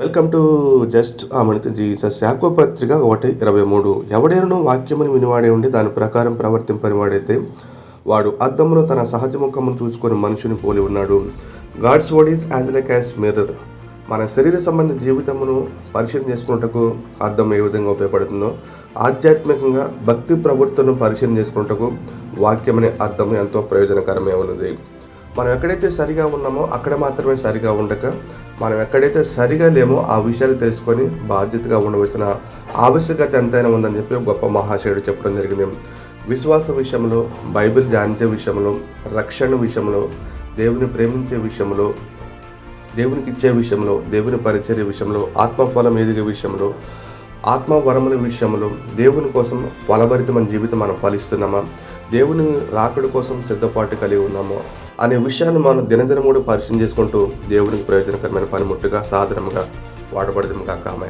Welcome to just ఆమణిత Jesus. యాకో పత్రిక ఒకటి ఇరవై మూడు. ఎవడైనా వాక్యమును వినివాడే ఉండి దాని ప్రకారం ప్రవర్తింపని వాడైతే వాడు అద్దమును తన సహజ ముఖమును చూసుకొని మనుషుని పోలి ఉన్నాడు. God's word is as like as mirror మన శరీర సంబంధ జీవితమును పరిశీలన చేసుకున్నటకు అర్థం ఏ విధంగా ఉపయోగపడుతుందో ఆధ్యాత్మికంగా భక్తి ప్రవృత్తులను పరిశీలన చేసుకున్నటకు వాక్యం అనే అర్థం ఎంతో ప్రయోజనకరమే ఉన్నది. మనం ఎక్కడైతే సరిగా ఉన్నామో అక్కడ మాత్రమే సరిగా ఉండక మనం ఎక్కడైతే సరిగా లేమో ఆ విషయాలు తెలుసుకొని బాధ్యతగా ఉండవలసిన ఆవశ్యకత ఎంతైనా ఉందని చెప్పి గొప్ప మహాశయుడు చెప్పడం జరిగింది. విశ్వాస విషయంలో బైబిల్ ధ్యానించే విషయంలో రక్షణ విషయంలో దేవుని ప్రేమించే విషయంలో దేవునికి ఇచ్చే విషయంలో దేవుని పరిచర్య విషయంలో ఆత్మఫలం ఎదిగే విషయంలో ఆత్మ వరముల విషయంలో దేవుని కోసం ఫలభరితమైన జీవితం మనం ఫలిస్తున్నామా? దేవుని రాకడ కోసం సిద్ధపాటు కలిగి ఉన్నామో? అనే విషయాన్ని మనం దినదిన కూడా పరిశీలన చేసుకుంటూ దేవునికి ప్రయోజనకరమైన పనిముట్టుగా సాధనముగా వాడబడదాం కాక ఆమె